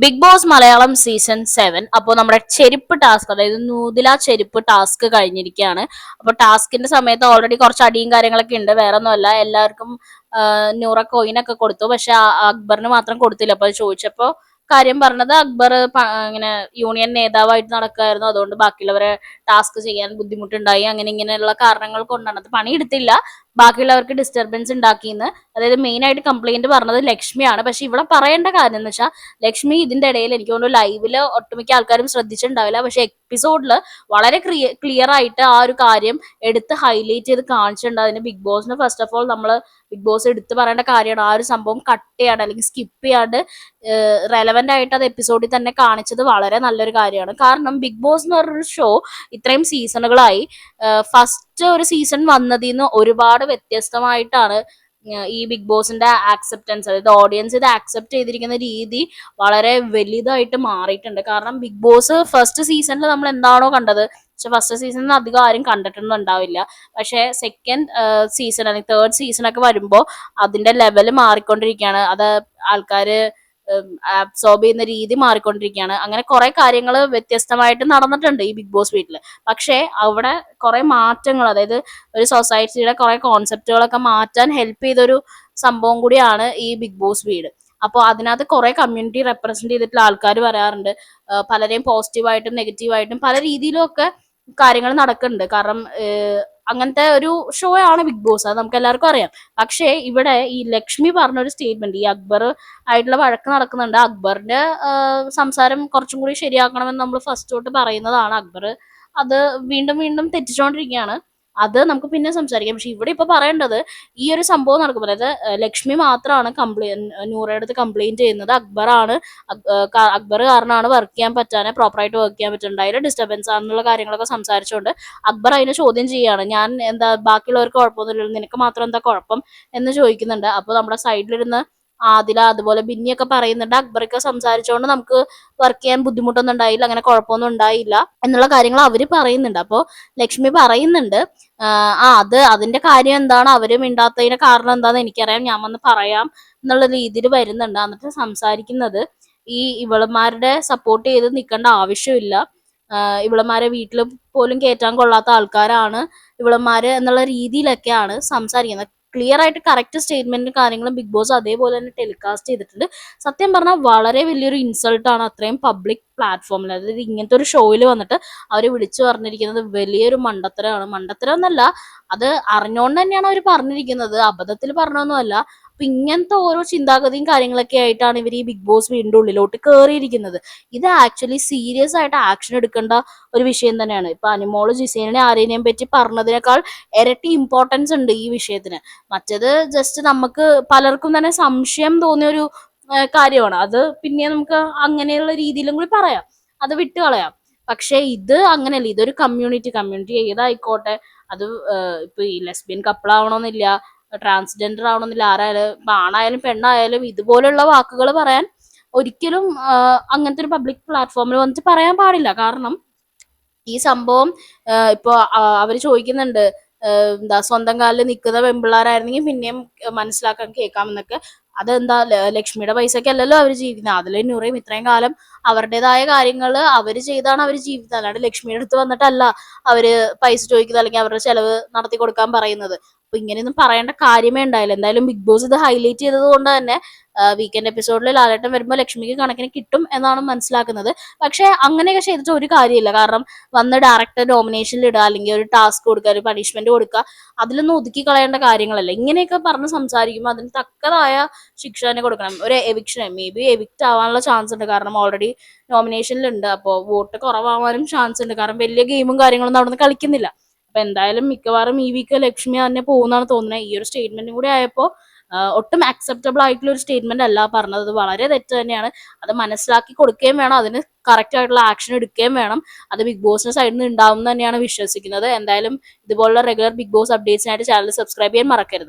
Bigg Boss Malayalam season seven അപ്പോൾ നമ്മുടെ ചെരുപ്പ് ടാസ്ക് അതായത് നൂതില ചെരുപ്പ് ടാസ്ക് കഴിഞ്ഞിരിക്കുകയാണ്. അപ്പോൾ ടാസ്കിന്റെ സമയത്ത് ഓൾറെഡി കുറച്ച് അടിയും കാര്യങ്ങളൊക്കെ ഉണ്ട്. വേറെ ഒന്നുമല്ല എല്ലാവർക്കും നൂറ കോയിനൊക്കെ കൊടുത്തു. പക്ഷെ അക്ബറിന് മാത്രം കൊടുത്തില്ല. അപ്പോൾ ചോദിച്ചപ്പോൾ കാര്യം പറഞ്ഞത് അക്ബർ ഇങ്ങനെ യൂണിയൻ നേതാവായിട്ട് നടക്കുമായിരുന്നു അതുകൊണ്ട് ബാക്കിയുള്ളവരെ ടാസ്ക് ചെയ്യാൻ ബുദ്ധിമുട്ടുണ്ടായി. അങ്ങനെ ഇങ്ങനെയുള്ള കാരണങ്ങൾ കൊണ്ടാണ്. അത് പണിയെടുത്തില്ല. ബാക്കിയുള്ളവർക്ക് ഡിസ്റ്റർബൻസ് ഉണ്ടാക്കിയെന്ന്. അതായത് മെയിൻ ആയിട്ട് കംപ്ലൈന്റ് പറഞ്ഞത് ലക്ഷ്മിയാണ്. പക്ഷെ ഇവിടെ പറയേണ്ട കാര്യം എന്ന് വെച്ചാൽ ലക്ഷ്മി ഇതിന്റെ ഇടയിൽ എനിക്ക് തോന്നുന്നു ലൈവിൽ ഒട്ടുമിക്ക ആൾക്കാരും ശ്രദ്ധിച്ചിട്ടുണ്ടാവില്ല. പക്ഷെ എപ്പിസോഡിൽ വളരെ ക്ലിയർ ആയിട്ട് ആ ഒരു കാര്യം എടുത്ത് ഹൈലൈറ്റ് ചെയ്ത് കാണിച്ചിട്ടുണ്ട്. അതിന് ബിഗ് ബോസിന് ഫസ്റ്റ് ഓഫ് ഓൾ നമ്മൾ ബിഗ് ബോസ് എടുത്ത് പറയേണ്ട കാര്യമാണ്. ആ ഒരു സംഭവം കട്ട് ചെയ്യാണ്ട് അല്ലെങ്കിൽ സ്കിപ്പ് ചെയ്യാണ്ട് റെലവെന്റ് ആയിട്ട് അത് എപ്പിസോഡിൽ തന്നെ കാണിച്ചത് വളരെ നല്ലൊരു കാര്യമാണ്. കാരണം ബിഗ് ബോസ് എന്ന് പറഞ്ഞൊരു ഷോ ഇത്രയും സീസണുകളായി ഫസ്റ്റ് ഒരു സീസൺ വന്നതിൽ നിന്ന് ഒരുപാട് വ്യത്യസ്തമായിട്ടാണ് ഈ ബിഗ് ബോസിന്റെ ആക്സെപ്റ്റൻസ് അതായത് ഓഡിയൻസ് ഇത് ആക്സെപ്റ്റ് ചെയ്തിരിക്കുന്ന രീതി വളരെ വലുതായിട്ട് മാറിയിട്ടുണ്ട്. കാരണം ബിഗ് ബോസ് ഫസ്റ്റ് സീസണിൽ നമ്മൾ എന്താണോ കണ്ടത് പക്ഷെ ഫസ്റ്റ് സീസണിൽ അധികം ആരും കണ്ടിട്ടൊന്നും ഉണ്ടാവില്ല. പക്ഷെ സെക്കൻഡ് സീസൺ അല്ലെങ്കിൽ തേർഡ് സീസൺ ഒക്കെ വരുമ്പോൾ അതിന്റെ ലെവൽ മാറിക്കൊണ്ടിരിക്കുകയാണ്. അത് ആൾക്കാര് അബ്സോർബ് ചെയ്യുന്ന രീതി മാറിക്കൊണ്ടിരിക്കുകയാണ്. അങ്ങനെ കുറെ കാര്യങ്ങൾ വ്യത്യസ്തമായിട്ട് നടന്നിട്ടുണ്ട് ഈ ബിഗ് ബോസ് വീട്ടിൽ പക്ഷേ അവിടെ കുറെ മാറ്റങ്ങൾ അതായത് ഒരു സൊസൈറ്റിയുടെ കുറെ കോൺസെപ്റ്റുകളൊക്കെ മാറ്റാൻ ഹെൽപ്പ് ചെയ്തൊരു സംഭവം കൂടിയാണ് ഈ ബിഗ് ബോസ് വീട്. അപ്പോൾ അതിനകത്ത് കുറെ കമ്മ്യൂണിറ്റി റെപ്രസെന്റ് ചെയ്തിട്ടുള്ള ആൾക്കാർ വരാറുണ്ട്. പലരെയും പോസിറ്റീവായിട്ടും നെഗറ്റീവായിട്ടും പല രീതിയിലും ഒക്കെ കാര്യങ്ങൾ നടക്കുന്നുണ്ട്. കാരണം അങ്ങനത്തെ ഒരു ഷോ ആണ് ബിഗ് ബോസ് അത് നമുക്ക് എല്ലാവർക്കും അറിയാം. പക്ഷേ ഇവിടെ ഈ ലക്ഷ്മി പറഞ്ഞ ഒരു സ്റ്റേറ്റ്മെന്റ് ഈ അക്ബർ ആയിട്ടുള്ള വഴക്ക് നടക്കുന്നുണ്ട്. അക്ബറിന്റെ സംസാരം കുറച്ചും കൂടി ശരിയാക്കണമെന്ന് നമ്മൾ ഫസ്റ്റ് തൊട്ട് പറയുന്നതാണ്. അക്ബർ അത് വീണ്ടും വീണ്ടും തെറ്റിച്ചുകൊണ്ടിരിക്കുകയാണ് അത് നമുക്ക് പിന്നെ സംസാരിക്കാം. പക്ഷെ ഇവിടെ ഇപ്പൊ പറയേണ്ടത് ഈ ഒരു സംഭവം നടക്കുമ്പോൾ അതായത് ലക്ഷ്മി മാത്രമാണ് കംപ്ലൈന്റ് നൂറയുടെ അടുത്ത് കംപ്ലൈന്റ് ചെയ്യുന്നത്. അക്ബറാണ് അക്- അക്ബർ കാരണമാണ് വർക്ക് ചെയ്യാൻ പറ്റാനെ പ്രോപ്പറായിട്ട് വർക്ക് ചെയ്യാൻ പറ്റുന്നുണ്ടായില്ല ഡിസ്റ്റർബൻസ് ആണെന്നുള്ള കാര്യങ്ങളൊക്കെ സംസാരിച്ചുകൊണ്ട് അക്ബർ അതിനെ ചോദ്യം ചെയ്യാണ്. ഞാൻ എന്താ ബാക്കിയുള്ളവർക്ക് കുഴപ്പമൊന്നുമില്ലല്ലോ നിനക്ക് മാത്രം എന്താ കുഴപ്പം എന്ന് ചോദിക്കുന്നുണ്ട്. അപ്പോൾ നമ്മുടെ സൈഡിലിരുന്ന് ആദില അതുപോലെ ബിന്നിയൊക്കെ പറയുന്നുണ്ട്. അക്ബറൊക്കെ സംസാരിച്ചുകൊണ്ട് നമുക്ക് വർക്ക് ചെയ്യാൻ ബുദ്ധിമുട്ടൊന്നും ഉണ്ടായില്ല അങ്ങനെ കുഴപ്പമൊന്നും ഉണ്ടായില്ല എന്നുള്ള കാര്യങ്ങൾ അവർ പറയുന്നുണ്ട്. അപ്പോൾ ലക്ഷ്മി പറയുന്നുണ്ട് ആ അത് അതിന്റെ കാര്യം എന്താണ്? അവർ മിണ്ടാത്തതിന്റെ കാരണം എന്താന്ന് എനിക്കറിയാം. ഞാൻ വന്ന് പറയാം എന്നുള്ള രീതിയിൽ വരുന്നുണ്ട്. എന്നിട്ട് സംസാരിക്കുന്നത് ഈ ഇവളന്മാരുടെ സപ്പോർട്ട് ചെയ്ത് നിൽക്കേണ്ട ആവശ്യമില്ല. ഇവളന്മാരെ വീട്ടിൽ പോലും കയറ്റാൻ കൊള്ളാത്ത ആൾക്കാരാണ് ഇവളന്മാര് എന്നുള്ള രീതിയിലൊക്കെയാണ് സംസാരിക്കുന്നത്. ക്ലിയർ ആയിട്ട് കറക്റ്റ് സ്റ്റേറ്റ്മെന്റും കാര്യങ്ങളും ബിഗ് ബോസ് അതേപോലെ തന്നെ ടെലികാസ്റ്റ് ചെയ്തിട്ടുണ്ട്. സത്യം പറഞ്ഞാൽ വളരെ വലിയൊരു ഇൻസൾട്ടാണ് അത്രയും പബ്ലിക് പ്ലാറ്റ്ഫോമിൽ അതായത് ഇങ്ങനത്തെ ഒരു ഷോയിൽ വന്നിട്ട് അവർ വിളിച്ചു പറഞ്ഞിരിക്കുന്നത് വലിയൊരു മണ്ടത്തരമാണ്. മണ്ടത്തരം എന്നല്ല അത് അറിഞ്ഞോണ്ട് തന്നെയാണ് അവർ പറഞ്ഞിരിക്കുന്നത്. അബദ്ധത്തിൽ പറഞ്ഞൊന്നുമല്ല. അപ്പൊ ഇങ്ങനത്തെ ഓരോ ചിന്താഗതിയും കാര്യങ്ങളൊക്കെ ആയിട്ടാണ് ഇവർ ഈ ബിഗ് ബോസ് വീണ്ടും ഉള്ളിലോട്ട് കയറിയിരിക്കുന്നത് ഇത് ആക്ച്വലി സീരിയസ് ആയിട്ട് ആക്ഷൻ എടുക്കേണ്ട ഒരു വിഷയം തന്നെയാണ്. ഇപ്പൊ അനിമോൾ ജിസേനെ ആരെയും പറ്റി പറഞ്ഞതിനേക്കാൾ ഇരട്ടി ഇമ്പോർട്ടൻസ് ഉണ്ട് ഈ വിഷയത്തിന്. മറ്റേത് ജസ്റ്റ് നമുക്ക് പലർക്കും തന്നെ സംശയം തോന്നിയ ഒരു കാര്യമാണ്. അത് പിന്നെ നമുക്ക് അങ്ങനെയുള്ള രീതിയിലും കൂടി പറയാം. അത് വിട്ട് കളയാം. പക്ഷെ ഇത് അങ്ങനെയല്ല. ഇതൊരു കമ്മ്യൂണിറ്റി കമ്മ്യൂണിറ്റി ഏതായിക്കോട്ടെ. അത് ഇപ്പൊ ഈ ലെസ്ബിയൻ കപ്പിൾ ആവണമെന്നില്ല ട്രാൻസ്ജെൻഡർ ആവണമെന്നില്ല ആരായാലും ആണായാലും പെണ്ണായാലും ഇതുപോലുള്ള വാക്കുകൾ പറയാൻ ഒരിക്കലും അങ്ങനത്തെ ഒരു പബ്ലിക് പ്ലാറ്റ്ഫോമിൽ വന്നിട്ട് പറയാൻ പാടില്ല. കാരണം ഈ സംഭവം ഇപ്പോൾ അവർ ചോദിക്കുന്നുണ്ട് എന്താ സ്വന്തം കാലിൽ നിൽക്കുന്ന പെമ്പിള്ളാരായിരുന്നെങ്കിൽ പിന്നെയും മനസ്സിലാക്കാൻ കേൾക്കാമെന്നൊക്കെ. അതെന്താ ലക്ഷ്മിയുടെ പൈസക്കല്ലല്ലോ അവർ ജീവിക്കുന്നത് അതിലെ നൂറയും ഇത്രയും കാലം അവരുടേതായ കാര്യങ്ങൾ അവർ ചെയ്താണ് അവർ ജീവിക്കുന്നത് അല്ലാണ്ട് ലക്ഷ്മിയുടെ അടുത്ത് വന്നിട്ടല്ല അവർ പൈസ ചോദിക്കുന്നത് അല്ലെങ്കിൽ അവരുടെ ചെലവ് നടത്തി കൊടുക്കാൻ പറയുന്നത്. അപ്പൊ ഇങ്ങനെയൊന്നും പറയേണ്ട കാര്യമേ ഉണ്ടായില്ല. എന്തായാലും ബിഗ് ബോസ് ഇത് ഹൈലൈറ്റ് ചെയ്തത് കൊണ്ട് തന്നെ വീക്കെൻഡ് എപ്പിസോഡിൽ ലാലേട്ടൻ വരുമ്പോൾ ലക്ഷ്മിക്ക് കണക്കിന് കിട്ടും എന്നാണ് മനസ്സിലാക്കുന്നത്. പക്ഷെ അങ്ങനെയൊക്കെ ചെയ്തിട്ട് ഒരു കാര്യമില്ല. കാരണം വന്ന് ഡയറക്ടർ നോമിനേഷനിൽ ഇടുക അല്ലെങ്കിൽ ഒരു ടാസ്ക് കൊടുക്കുക ഒരു പണിഷ്മെന്റ് കൊടുക്കുക അതിലൊന്നും ഒതുക്കി കളയേണ്ട കാര്യങ്ങളല്ല. ഇങ്ങനെയൊക്കെ പറഞ്ഞ് സംസാരിക്കുമ്പോൾ അതിന് തക്കതായ ശിക്ഷ തന്നെ കൊടുക്കണം. ഒരു എവിക്ഷൻ മേ ബി എവിക്റ്റ് ആവാനുള്ള ചാൻസ് ഉണ്ട്. കാരണം ഓൾറെഡി നോമിനേഷനിലുണ്ട് അപ്പോൾ വോട്ട് കുറവാവാനും ചാൻസ് ഉണ്ട്. കാരണം വലിയ ഗെയിമും കാര്യങ്ങളൊന്നും അവിടെ നിന്ന് കളിക്കുന്നില്ല. അപ്പൊ എന്തായാലും മിക്കവാറും ഈ വീക്ക് ലക്ഷ്മി തന്നെ പോകുന്നാണ് തോന്നുന്നത് ഈ ഒരു സ്റ്റേറ്റ്മെന്റും കൂടി ആയപ്പോൾ ഒട്ടും അക്സെപ്റ്റബിൾ ആയിട്ടുള്ള ഒരു സ്റ്റേറ്റ്മെന്റ് അല്ല പറഞ്ഞത്. അത് വളരെ തെറ്റ് തന്നെയാണ്. അത് മനസ്സിലാക്കി കൊടുക്കുകയും വേണം. അതിന് കറക്റ്റ് ആയിട്ടുള്ള ആക്ഷൻ എടുക്കുകയും വേണം. അത് ബിഗ് ബോസിന്റെ സൈഡിൽ നിന്ന് ഉണ്ടാവും തന്നെയാണ് വിശ്വസിക്കുന്നത്. എന്തായാലും ഇതുപോലുള്ള റെഗുലർ ബിഗ് ബോസ് അപ്ഡേറ്റ്സിനായിട്ട് ചാനൽ സബ്സ്ക്രൈബ് ചെയ്യാൻ മറക്കരുത്.